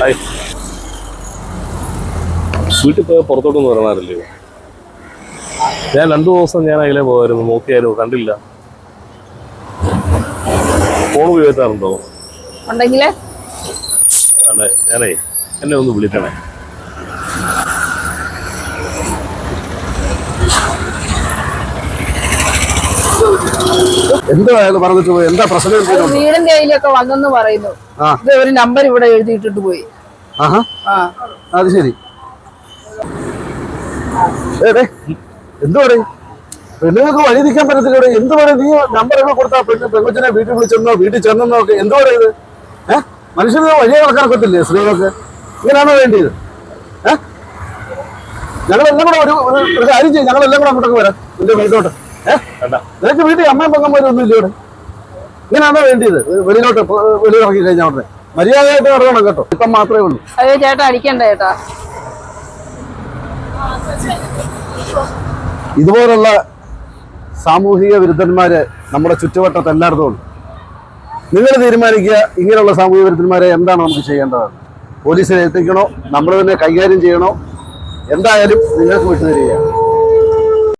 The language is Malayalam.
ഹായ് വീട്ടിൽ പോയാൽ പുറത്തോട്ടൊന്നും ഇറങ്ങാറില്ലേ? ഞാൻ രണ്ടു ദിവസം ഞാൻ അതിലെ പോകായിരുന്നു നോക്കിയായിരുന്നു കണ്ടില്ല. ഫോൺ ഉപയോഗിക്കാറുണ്ടോ? ഉണ്ടെങ്കിലേ? അതെ ഞാനേ എന്നെ ഒന്ന് വിളിക്കണേ. എന്താ അയാൾ പറഞ്ഞിട്ട് പോയി? എന്താ പ്രശ്നം വീടിന്റെ കയ്യിലൊക്കെ വന്നെന്ന് പറയുന്നു. ഇത് ഒരു നമ്പർ ഇവിടെ എഴുതിയിട്ടിട്ട് പോയി. ആഹാ. അത് ശരി. എന്തു പറയും പെണ്ണുങ്ങൾക്ക് വഴി നിൽക്കാൻ പറ്റത്തില്ല എന്ത് പറയും നീ നമ്പറൊക്കെ കൊടുത്താ പെണ്ണ് പെങ്കൊച്ചിനെ വീട്ടിൽ വിളിച്ചെന്നോ വീട്ടിൽ ചെന്നെന്നോ ഒക്കെ എന്ത് പറയുന്നത് ഏഹ് മനുഷ്യന് വഴിയെ കണക്കാക്കത്തില്ലേ സ്ത്രീകൾക്ക്? ഇങ്ങനെയാണോ വേണ്ടിയത്? ഏഹ് ഞങ്ങളെല്ലാം കൂടെ ഒരു ഒരു- കാര്യം ചെയ്യും. ഞങ്ങളെല്ലാം കൂടെ അങ്ങോട്ടൊക്കെ വരാം. എന്റെ വീട്ടിലോട്ട് നിനക്ക് വീട്ടിൽ അമ്മയും പങ്കന്മാരൊന്നും ഒന്നും ഇല്ല ഇവിടെ ഇങ്ങനെയാണോ വേണ്ടിയത്? വെളിയിലോട്ട് വെളിയിലിറങ്ങി കഴിഞ്ഞാൽ ഉടനെ. മര്യാദയായിട്ട് നടക്കണം കേട്ടോ. ഇപ്പം മാത്രമേ ഉള്ളൂ. അയ്യോ ചേട്ടാ അടിക്കണ്ട ചേട്ടാ. ഇതുപോലുള്ള സാമൂഹിക വിരുദ്ധന്മാര് നമ്മുടെ ചുറ്റുവട്ടത്ത് എല്ലായിടത്തും ഉണ്ട്. നിങ്ങൾ തീരുമാനിക്കുക ഇങ്ങനെയുള്ള സാമൂഹിക വിരുദ്ധന്മാരെ എന്താണ് നമുക്ക് ചെയ്യേണ്ടത്? പോലീസിനെ എത്തിക്കണോ നമ്മൾ തന്നെ കൈകാര്യം ചെയ്യണോ? എന്തായാലും നിങ്ങൾക്ക് വിട്ടുതരികയാണ്.